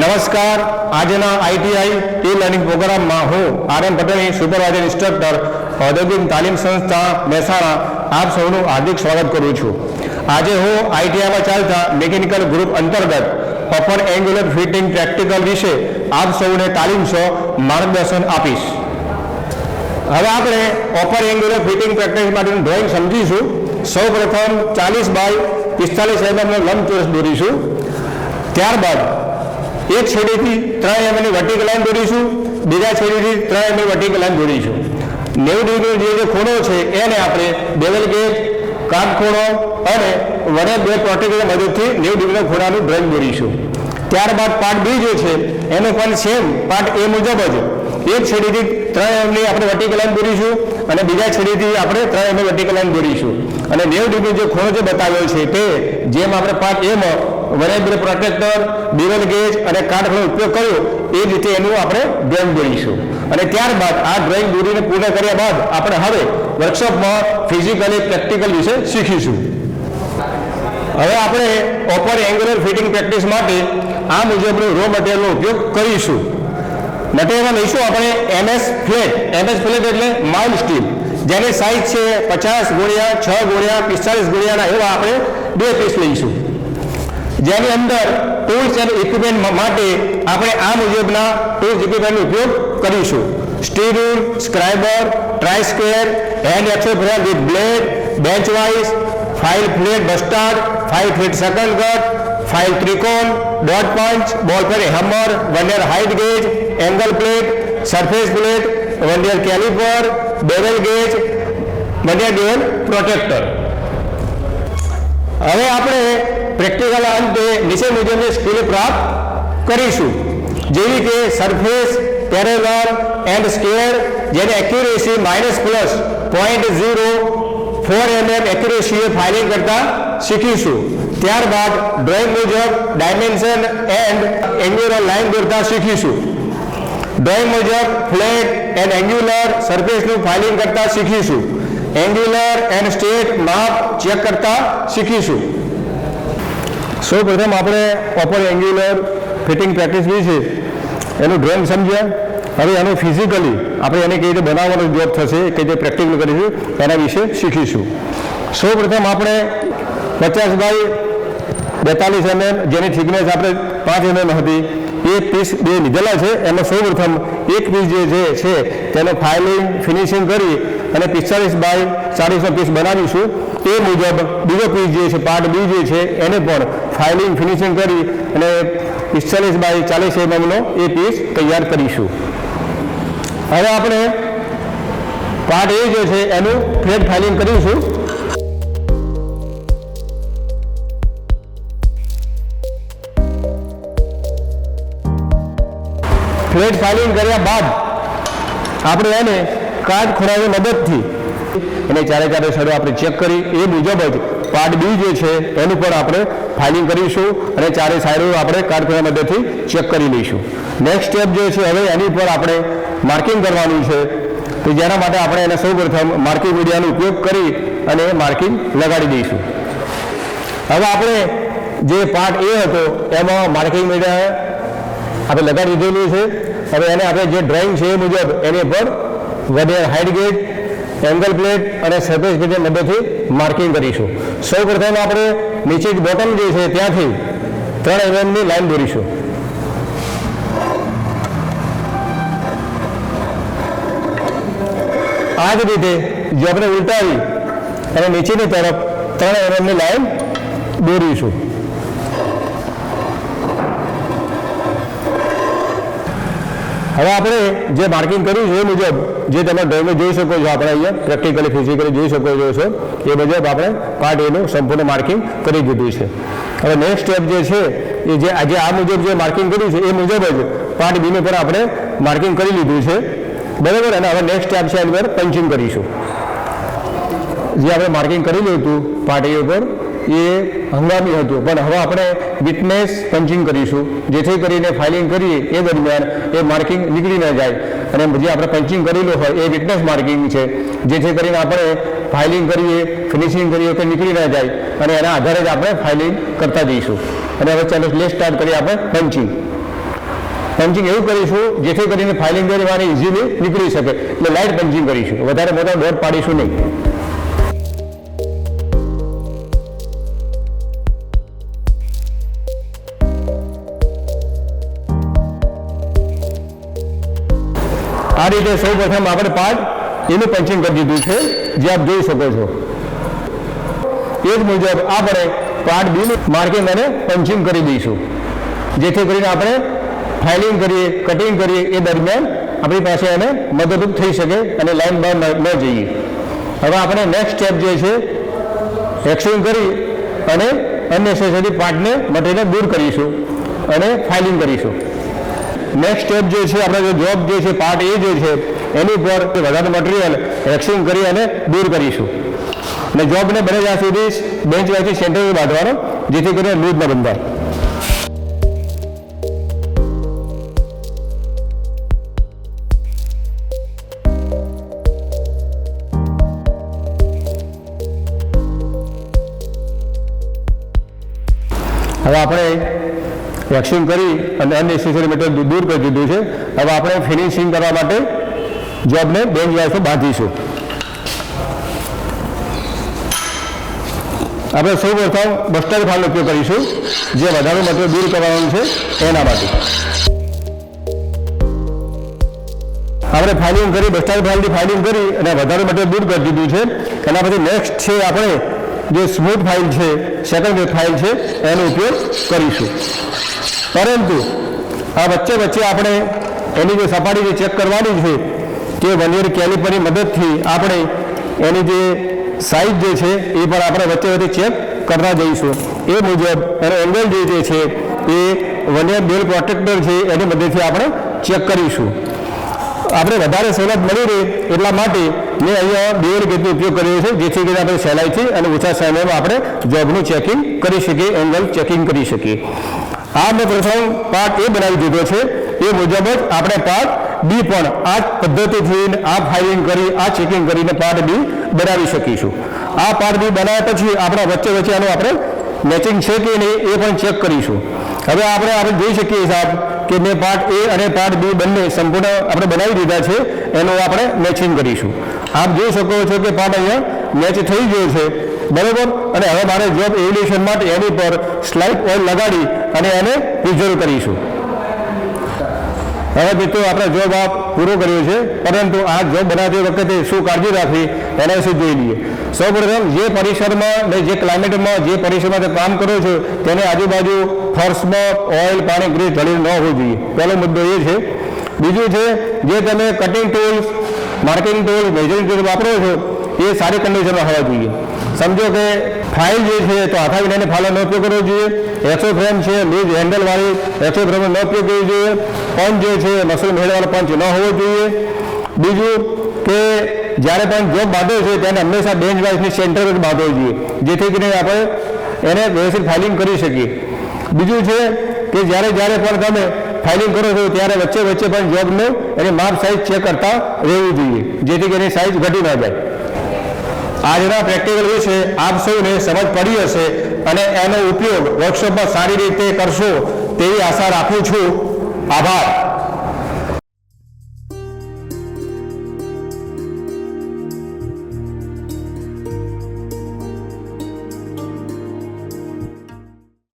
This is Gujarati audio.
નમસ્કાર. આજના આઈટીઆઈ ઈ લર્નિંગ પ્રોગ્રામમાં હું આર એમ પટેલની સુપરવાઇઝર ઇન્સ્ટ્રક્ટર, ઔદ્યોગિક તાલીમ સંસ્થા, મહેસાણા. આપ સૌનું હાર્દિક સ્વાગત કરું છું. આજે હું આઈટીઆઈમાં ચાલતા મિકેનિકલ ગ્રુપ અંતર્ગત ઓપન એન્ગ્યુલર ફિટિંગ પ્રેક્ટિકલ વિશે આપ સૌને તાલીમ સહ માર્ગદર્શન આપીશ. હવે આપણે ઓપર એન્ગ્યુલર ફિટિંગ પ્રેક્ટિસ માટેનું ડ્રોઈંગ સમજીશું. સૌ પ્રથમ ચાલીસ બાય પિસ્તાલીસ એમએમનો લંબચોરસ દોરીશું. ત્યારબાદ એક છેડેથી ત્રણ એમએમની વર્ટિકલ લાઈન દોરીશું, બીજા છેડેથી ત્રણ એમએમ વર્ટિકલ લાઈન દોરીશું. નેવું ડિગ્રીનો જે જે ખૂણો છે, એને આપણે બેવલ ગેજ કાટખૂણો અને વડે બે પ્રોટેક્ટરની મદદથી નેવું ડિગ્રીના ખૂણાનું ડ્રોઈંગ દોરીશું. ત્યારબાદ પાર્ટ બી જે છે, એનો પણ સેમ પાર્ટ એ મુજબ જ એક છેડીથી ત્રણ એમની આપણે વર્ટિકલ લાઈન દોરીશું અને બીજા છેડીથી આપણે ત્રણ એમની વર્ટિકલ લાઈન દોરીશું. અને નેવું ડિગ્રી જે ખૂણો જે બતાવ્યો છે તે, જેમ આપણે પાર્ટ એમાં વરેબ્ર પ્રોટેક્ટર બેવલ ગેજ અને કાટખૂણો ઉપયોગ કર્યો, એ રીતે એનું આપણે ડ્રોઈંગ દોરીશું. અને ત્યારબાદ આ ડ્રોઈંગ દોરીને પૂર્ણ કર્યા બાદ આપણે હવે વર્કશોપમાં ફિઝિકલી પ્રેક્ટિકલ વિશે શીખીશું. હવે આપણે ઓપર એંગ્યુલર ફિટિંગ પ્રેક્ટિસ માટે આ મુજબનું રો મટીરિયલનો ઉપયોગ કરીશું. મટીરિયલ લઈશું આપણે એમએસ ફ્લેટ એમએસ ફ્લેટ એટલે માઇલ સ્ટીલ જેની સાઇઝ છે પચાસ ગુણ્યા છ ગુણ્યા પિસ્તાલીસ ગુણ્યાના એવા આપણે બે પીસ લઈશું. જેની અંદર ટૂલ્સ અને ઇક્વિપમેન્ટ માટે આપણે આ મુજબના ટૂલ્સ ઇક્વિપમેન્ટનો ઉપયોગ કરીશું. Steel rule scriber try square hand except with blade bench vice file flat bastard file flat second cut file ત્રિકોણ dot punch ball peen hammer vernier height gauge angle plate surface plate vernier caliper barrel gauge vernier dual protractor હવે આપણે પ્રેક્ટિકલ અંતે નીચે મુજબની સ્કિલ પ્રાપ્ત કરીશું. જેવી કે સરફેસ પેરેલર એન્ડ સ્કેર જેને accuracy minus plus point zero four mm એક્યુરેસીએ filing કરતા શીખીશું. ત્યારબાદ ડ્રોઈંગ મુજબ ડાયમેન્શન એન્ડ એન્ગ્યુલર લાઇન દોરતા શીખીશું. ડ્રોઈંગ મુજબ ફ્લેટ એન્ડ એન્ગ્યુલર સરફેસનું ફાઇલિંગ કરતા શીખીશું. એન્ગ્યુલર એન્ડ સ્ટેટ માપ ચેક કરતા શીખીશું. સૌ પ્રથમ આપણે ઓપર એન્ગ્યુલર ફિટિંગ પ્રેક્ટિસ વિશે એનું ડ્રોઈંગ સમજ્યા. હવે એનું ફિઝિકલી આપણે એને કઈ રીતે બનાવવાનો જોબ થશે કઈ રીતે પ્રેક્ટિકલ કરીશું એના વિશે શીખીશું. સૌ પ્રથમ આપણે પચાસ બાય બેતાલીસ એમએમ જેની થિકનેસ આપણે પાંચ એમએમ હતી, એ પીસ બે લીધેલા છે. એમાં સૌ પ્રથમ એક પીસ જે છે છે તેને ફાઇલિંગ ફિનિશિંગ કરી અને પિસ્તાલીસ બાય ચાલીસનો પીસ બનાવીશું. એ મુજબ બીજો પીસ જે છે પાર્ટ બી જે છે, એને પણ ફાઇલિંગ ફિનિશિંગ કરી અને પિસ્તાલીસ બાય ચાલીસ એમએમનો એ પીસ તૈયાર કરીશું. હવે આપણે પાર્ટ એ જે છે, એનું ફ્લેટ ફાઇલિંગ કરીશું. ફ્લેટ ફાઇલિંગ કર્યા બાદ આપણે એને કાટ ખોરાની મદદથી. એને ચારે ચારે સડો આપણે ચેક કરી, એ મુજબ જ પાર્ટ બી જે છે, એનું પણ આપણે ફાઇલિંગ કરીશું અને ચારે સાઈડો આપણે કાટ ખોરાવી મદદથી ચેક કરી લઈશું. નેક્સ્ટ સ્ટેપ જે છે, હવે એની પર આપણે માર્કિંગ કરવાનું છે. તો જેના માટે આપણે એને સૌ પ્રથમ માર્કિંગ મીડિયાનો ઉપયોગ કરી અને માર્કિંગ લગાડી દઈશું. હવે આપણે જે પાર્ટ એ હતો, એમાં માર્કિંગ મીડિયા આપણે લગાડી દીધેલું છે. હવે એને આપણે જે ડ્રોઈંગ છે એ મુજબ એની પર વડિયર હાઇટ ગેજ એંગલ પ્લેટ અને સરફેસ ગેજની મદદથી માર્કિંગ કરીશું. સૌ પ્રથમ આપણે નીચે બોટમ જે છે ત્યાંથી ત્રણ એમએમની લાઈન દોરીશું. આ જ રીતે જો આપણે ઉલટાવી અને નીચેની તરફ ત્રણ એમએમની લાઈન દોરીશું. હવે આપણે જે માર્કિંગ કર્યું છે એ મુજબ જે તમે ડ્રોઈંગમાં જોઈ શકો છો આપણે અહીંયા પ્રેક્ટિકલી ફિઝિકલી જોઈ શકો છો એ મુજબ આપણે પાર્ટ એનું સંપૂર્ણ માર્કિંગ કરી દીધું છે. હવે નેક્સ્ટ સ્ટેપ જે છે, એ જે આજે આ મુજબ જે માર્કિંગ કર્યું છે, એ મુજબ જ પાર્ટ બીનું પર આપણે માર્કિંગ કરી લીધું છે. બરાબર? અને હવે નેક્સ્ટ સ્ટેપ છે એની પંચિંગ કરીશું. જે આપણે માર્કિંગ કરી હતું પાર્ટ એ ઉપર એ હંગામી હતું. પણ હવે આપણે વિટનેસ પંચિંગ કરીશું. જેથી કરીને ફાઇલિંગ કરીએ એ દરમિયાન એ માર્કિંગ નીકળી ન જાય. અને જે આપણે પંચિંગ કરેલું હોય એ વિટનેસ માર્કિંગ છે. જેથી કરીને આપણે ફાઇલિંગ કરીએ ફિનિશિંગ કરીએ તો નીકળી ન જાય. અને એના આધારે જ આપણે ફાઇલિંગ કરતા જઈશું. અને હવે ચાલો પ્લે સ્ટાર્ટ કરીએ આપણે પંચિંગ પંચિંગ એવું કરીશું, જેથી કરીને ફાઇલિંગ કરવાની ઇઝીલી નીકળી શકે. એટલે લાઇટ પંચિંગ કરીશું. વધારે મોટા ડોટ પાડીશું નહીં. આ રીતે સૌ પ્રથમ આપણે પાર્ટ એનું પંચિંગ કરી દીધું છે, જે આપ જોઈ શકો છો. એ જ મુજબ આપણે પાર્ટ બીનું માર્કિંગ અને પંચિંગ કરી દઈશું. જેથી કરીને આપણે ફાઇલિંગ કરીએ કટિંગ કરીએ, એ દરમિયાન આપણી પાસે એને મદદરૂપ થઈ શકે અને લાઈન બાય ન જઈએ. હવે આપણે નેક્સ્ટ સ્ટેપ જે છે એક્સિંગ કરી અને અનનેસેસરી પાર્ટને મટીરિયલ દૂર કરીશું અને ફાઇલિંગ કરીશું. નેક્સ્ટ સ્ટેપ જે છે, આપણે જે જોબ જે છે પાર્ટ એ જે છે, એની ઉપર વધારે મટીરિયલ વેક્સિંગ કરી અને દૂર કરીશું. અને જોબને બને ત્યાં સુધી બેન્ચ વાંચી સેન્ટરથી બાંધવાનો, જેથી કરીને લૂઝ ન બંધાય. હવે આપણે વેક્સિંગ કરી અને અનનેસેસરી મટીરિયલ દૂર કરી દીધું છે. હવે આપણે ફિનિશિંગ કરવા માટે જોબને બે વાઇસો બાંધીશું. આપણે સૌ પ્રથમ બસ્ટર ફાઇલનો ઉપયોગ કરીશું, જે વધારે મટીરિયલ દૂર કરવાનું છે એના માટે. આપણે ફાઇલિંગ કરી બસ્ટર ફાઇલથી ફાઇલિંગ કરી અને વધારે મટીરિયલ દૂર કરી દીધું છે. એના પછી નેક્સ્ટ છે આપણે જે સ્મૂથ ફાઇલ છે સેકન્ડ વેબ ફાઇલ છે, એનો ઉપયોગ કરીશું. પરંતુ આ વચ્ચે વચ્ચે આપણે એની જે સપાટી જે ચેક કરવાની છે તે વનિયર કેલિપરની મદદથી આપણે એની જે સાઇઝ જે છે, એ પણ આપણે વચ્ચે વચ્ચે ચેક કરતા જઈશું. એ મુજબ એનો એંગલ જે જે છે, એ વનિયર બેલ પ્રોટેક્ટર છે, એની મદદથી આપણે ચેક કરીશું. આપણે વધારે સહેલત મળી રહે એટલા માટે મેં અહીંયા બે ગેટનો ઉપયોગ કર્યો છે, જેથી કરીને આપણે સહેલાઈથી અને ઓછા સમયમાં આપણે જોબનું ચેકિંગ કરી શકીએ એંગલ ચેકિંગ કરી શકીએ. આ મેં પ્રથમ પાર્ટ એ બનાવી દીધો છે, એ મુજબ જ આપણે પાર્ટ બી પણ આ પદ્ધતિથી આ ફાઇલિંગ કરી, આ ચેકિંગ કરીને પાર્ટ બી બનાવી શકીશું. આ પાર્ટ બી બનાવ્યા પછી આપણા વચ્ચે વચ્ચે આનું આપણે મેચિંગ છે કે નહીં એ પણ ચેક કરીશું. હવે આપણે આપણે જોઈ શકીએ સાહેબ કે મેં પાર્ટ એ અને પાર્ટ બી બંને સંપૂર્ણ આપણે બનાવી દીધા છે, એનું આપણે મેચિંગ કરીશું. આપ જોઈ શકો છો કે પાર્ટ અહીંયા મેચ થઈ ગયો છે. બરોબર? અને હવે મારે જોબ એવિલેશન માટે એની પર સ્લાઇડ ઓઇલ લગાડી અને એને પ્રિઝર્વ કરીશું. હવે મિત્રો આપણે જોબ આપ પૂરો કર્યો છે, પરંતુ આ જોબ બનાવતી વખતે શું કાળજી રાખવી, એના વિશે જોઈ લઈએ. સૌપ્રથમ, જે પરિસરમાં ને જે ક્લાઇમેટમાં જે પરિસરમાં તમે કામ કરો છો, તેને આજુબાજુ ફર્શમાં ઓઇલ પાણી, ગ્રીસ ઢળી ન હોવું જોઈએ. પહેલો મુદ્દો એ છે. બીજું છે, જે તમે cutting tools marking tool measuring tool વાપરો છો, એ સારી કન્ડિશનમાં હોવા જોઈએ. સમજો કે ફાઇલ જે છે તો હાથા વિનાની ફાઇલનો ઉપયોગ કરવો જોઈએ. એક્સો ફ્રેમ છે લૂઝ હેન્ડલવાળી એક્સો ફ્રેમનો ન ઉપયોગ કરવો જોઈએ. પંચ જે છે મશરૂમ હેડવાળો પંચ ન હોવો જોઈએ. બીજું કે જ્યારે પણ જોબ બાંધો છે તેને હંમેશા બેન્ચ વાઇઝની સેન્ટર જ બાંધવો જોઈએ. જેથી કરીને આપણે એને વ્યવસ્થિત ફાઇલિંગ કરી શકીએ. બીજું છે કે જ્યારે જ્યારે પણ તમે ફાઇલિંગ કરો છો ત્યારે વચ્ચે વચ્ચે પણ જોબનું એની માપ સાઇઝ ચેક કરતા રહેવું જોઈએ. જેથી કરીને સાઇઝ ઘટી ના જાય. આજના પ્રેક્ટિકલ વિશે આપ સૌને સમજ પડી હશે અને એનો ઉપયોગ વર્કશોપમાં સારી રીતે કરશો તેવી આશા રાખું છું. આભાર.